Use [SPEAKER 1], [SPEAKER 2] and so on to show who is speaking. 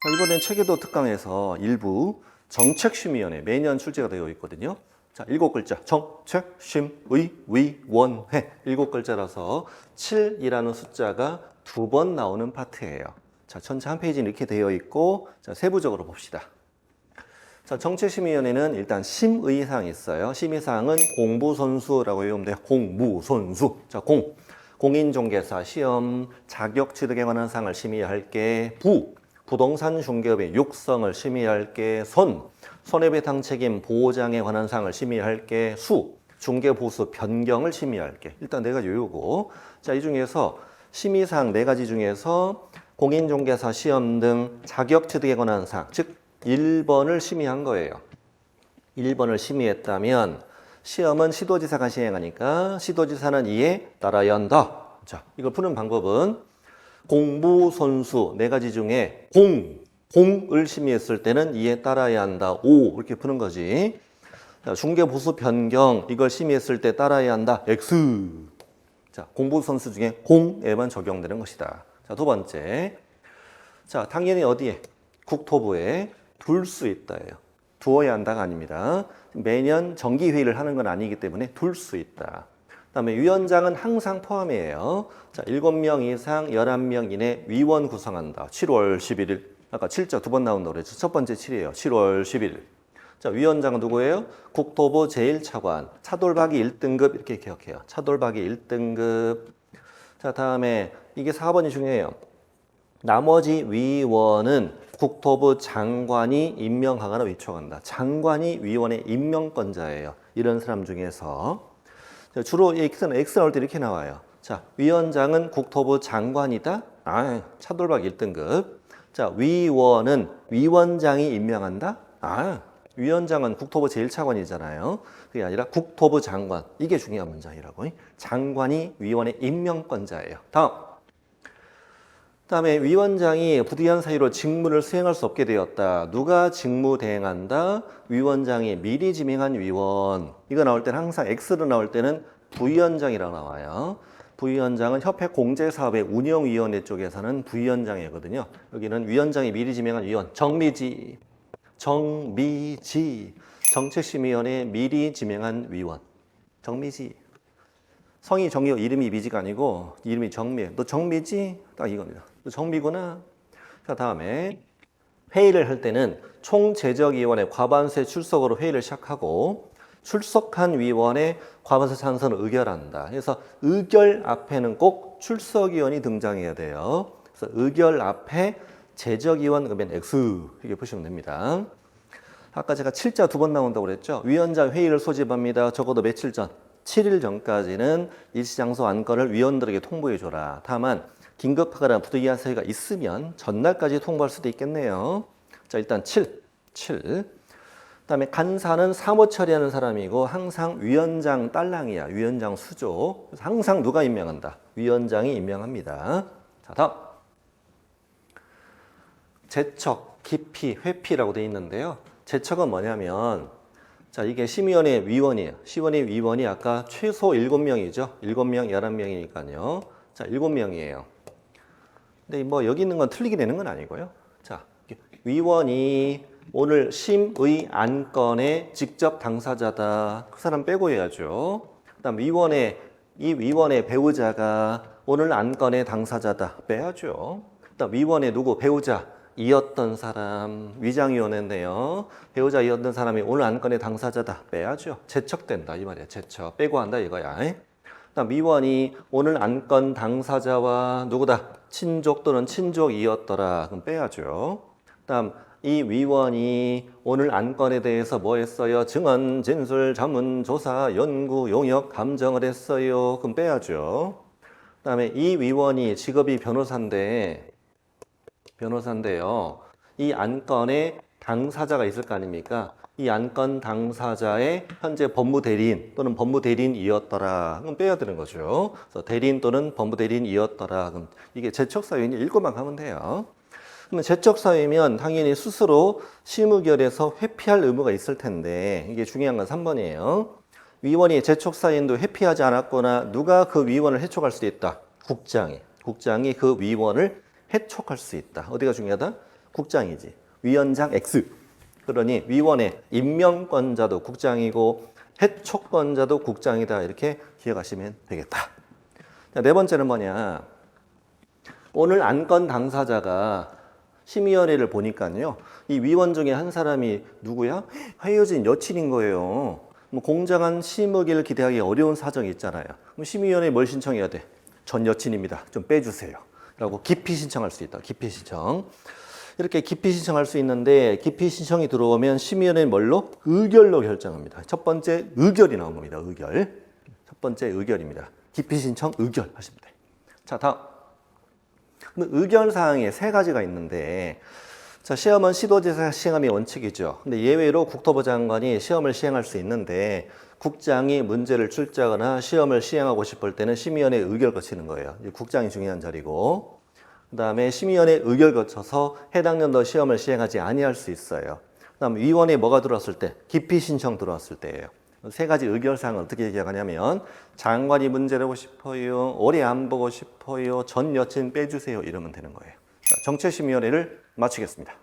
[SPEAKER 1] 자, 이번엔 체계도 특강에서 일부 정책심의위원회 매년 출제가 되어 있거든요. 자, 일곱 글자 정책심의위원회 일곱 글자라서 7이라는 숫자가 두 번 나오는 파트예요. 자, 전체 한 페이지는 이렇게 되어 있고 자, 세부적으로 봅시다. 자, 정책심의위원회는 일단 심의사항이 있어요. 심의사항은 공부선수라고 외우면 돼요. 공무선수. 자, 공. 공인중개사 시험 자격 취득에 관한 사항을 심의할 게 부. 부동산 중개업의 육성을 심의할 게 손. 손해배상 책임 보장에 관한 사항을 심의할 게 수. 중개보수 변경을 심의할 게 일단 네 가지 요요고. 자, 이 중에서 심의사항 네 가지 중에서 공인중개사 시험 등 자격 취득에 관한 사항, 즉 1번을 심의한 거예요. 1번을 심의했다면 시험은 시도지사가 시행하니까 시도지사는 이에 따라야 한다. 자, 이걸 푸는 방법은 공부 선수 네 가지 중에 공, 공을 심의했을 때는 이에 따라야 한다. 오 이렇게 푸는 거지. 자, 중개 보수 변경 이걸 심의했을 때 따라야 한다. X. 자, 공부 선수 중에 공에만 적용되는 것이다. 자, 두 번째. 자, 당연히 어디에? 국토부에 둘 수 있다예요. 두어야 한다가 아닙니다. 매년 정기 회의를 하는 건 아니기 때문에 둘 수 있다. 그다음에 위원장은 항상 포함이에요. 자, 7명 이상 11명 이내 위원 구성한다. 7월 11일. 아까 7자 두 번 나온다고 그랬죠. 첫 번째 7이에요. 7월 11일. 자, 위원장은 누구예요? 국토부 제1차관. 차돌박이 1등급 이렇게 기억해요. 차돌박이 1등급. 자, 다음에 이게 4번이 중요해요. 나머지 위원은 국토부 장관이 임명하거나 위촉한다. 장관이 위원의 임명권자예요. 이런 사람 중에서 자, 주로 X는 X 나올 때 이렇게 나와요. 자, 위원장은 국토부 장관이다. 아, 차돌박 1등급. 자, 위원은 위원장이 임명한다. 아, 위원장은 국토부 제1차관이잖아요. 그게 아니라 국토부 장관. 이게 중요한 문장이라고. 장관이 위원의 임명권자예요. 다음. 그다음에 위원장이 부득이한 사유로 직무를 수행할 수 없게 되었다. 누가 직무 대행한다? 위원장이 미리 지명한 위원. 이거 나올 때는 항상 X로 나올 때는 부위원장이라고 나와요. 부위원장은 협회 공제사업의 운영위원회 쪽에서는 부위원장이거든요. 여기는 위원장이 미리 지명한 위원 정미지, 정미지 정책심의위원회 미리 지명한 위원 정미지. 성이 정미고 이름이 미지가 아니고 이름이 정미. 너 정미지? 딱 이겁니다. 너 정미구나. 자 다음에 회의를 할 때는 총재적위원회 과반수의 출석으로 회의를 시작하고 출석한 위원의 과반수 찬성을 의결한다. 그래서 의결 앞에는 꼭 출석위원이 등장해야 돼요. 그래서 의결 앞에 재적위원 그러면 X 이렇게 보시면 됩니다. 아까 제가 7자 두 번 나온다고 그랬죠. 위원장 회의를 소집합니다. 적어도 며칠 전, 7일 전까지는 일시장소 안건을 위원들에게 통보해 줘라. 다만 긴급하거나 부득이한 사유가 있으면 전날까지 통보할 수도 있겠네요. 자, 일단 7. 7. 그다음에 간사는 사무 처리하는 사람이고 항상 위원장 딸랑이야. 위원장 수조. 그래서 항상 누가 임명한다. 위원장이 임명합니다. 자, 다음. 제척, 기피, 회피라고 돼 있는데요. 제척은 뭐냐면 자, 이게 심의원의 위원이에요. 시원의 위원이 아까 최소 7명이죠. 7명, 11명이니까요. 자, 7명이에요. 근데 뭐 여기 있는 건 틀리게 되는 건 아니고요. 자, 위원이 오늘 심의 안건의 직접 당사자다. 그 사람 빼고 해야죠. 그다음 위원의 이 위원의 배우자가 오늘 안건의 당사자다. 빼야죠. 그다음 위원의 누구 배우자 이었던 사람 위장위원회인데요. 배우자 이었던 사람이 오늘 안건의 당사자다. 빼야죠. 제척된다 이 말이야. 제척 빼고 한다 이거야. 그다음 위원이 오늘 안건 당사자와 누구다 친족 또는 친족이었더라. 그럼 빼야죠. 그다음 이 위원이 오늘 안건에 대해서 뭐 했어요? 증언, 진술, 자문, 조사, 연구, 용역, 감정을 했어요. 그럼 빼야죠. 그다음에 이 위원이 직업이 변호사인데 변호사인데요. 이 안건에 당사자가 있을 거 아닙니까? 이 안건 당사자의 현재 법무 대리인 또는 법무 대리인이었더라. 그럼 빼야 되는 거죠. 그래서 대리인 또는 법무 대리인이었더라. 그럼 이게 제척 사유니 읽고만 가면 돼요. 그러면 제척 사유면 당연히 스스로 실무결에서 회피할 의무가 있을 텐데 이게 중요한 건 3번이에요. 위원이 제척 사유인도 회피하지 않았거나 누가 그 위원을 해촉할 수 있다. 국장이. 국장이 그 위원을 해촉할 수 있다. 어디가 중요하다? 국장이지. 위원장 X. 그러니 위원회 임명권자도 국장이고 해촉권자도 국장이다. 이렇게 기억하시면 되겠다. 자, 네 번째는 뭐냐? 오늘 안건 당사자가 심의위원회를 보니까요. 이 위원 중에 한 사람이 누구야? 헤어진 여친인 거예요. 뭐 공정한 심의를 기대하기 어려운 사정이 있잖아요. 그럼 심의위원회에 뭘 신청해야 돼? 전 여친입니다. 좀 빼주세요. 라고 기피 신청할 수 있다. 기피 신청. 이렇게 기피 신청할 수 있는데 기피 신청이 들어오면 심의위원회는 뭘로? 의결로 결정합니다. 첫 번째 의결이 나온 겁니다. 의결. 첫 번째 의결입니다. 기피 신청 의결 하시면 돼. 자, 다음. 의결 사항에 세 가지가 있는데 자, 시험은 시도지사 시행함이 원칙이죠. 근데 예외로 국토부 장관이 시험을 시행할 수 있는데 국장이 문제를 출제하거나 시험을 시행하고 싶을 때는 심의위원회 의결 거치는 거예요. 이 국장이 중요한 자리고 그 다음에 심의위원회 의결 거쳐서 해당 연도 시험을 시행하지 아니할 수 있어요. 그 다음 위원회 뭐가 들어왔을 때 기피 신청 들어왔을 때예요. 세 가지 의결 사항을 어떻게 기억하냐면 장관이 문제를 보고 싶어요. 오래 안 보고 싶어요. 전 여친 빼주세요. 이러면 되는 거예요. 자, 정체심의위원회를 마치겠습니다.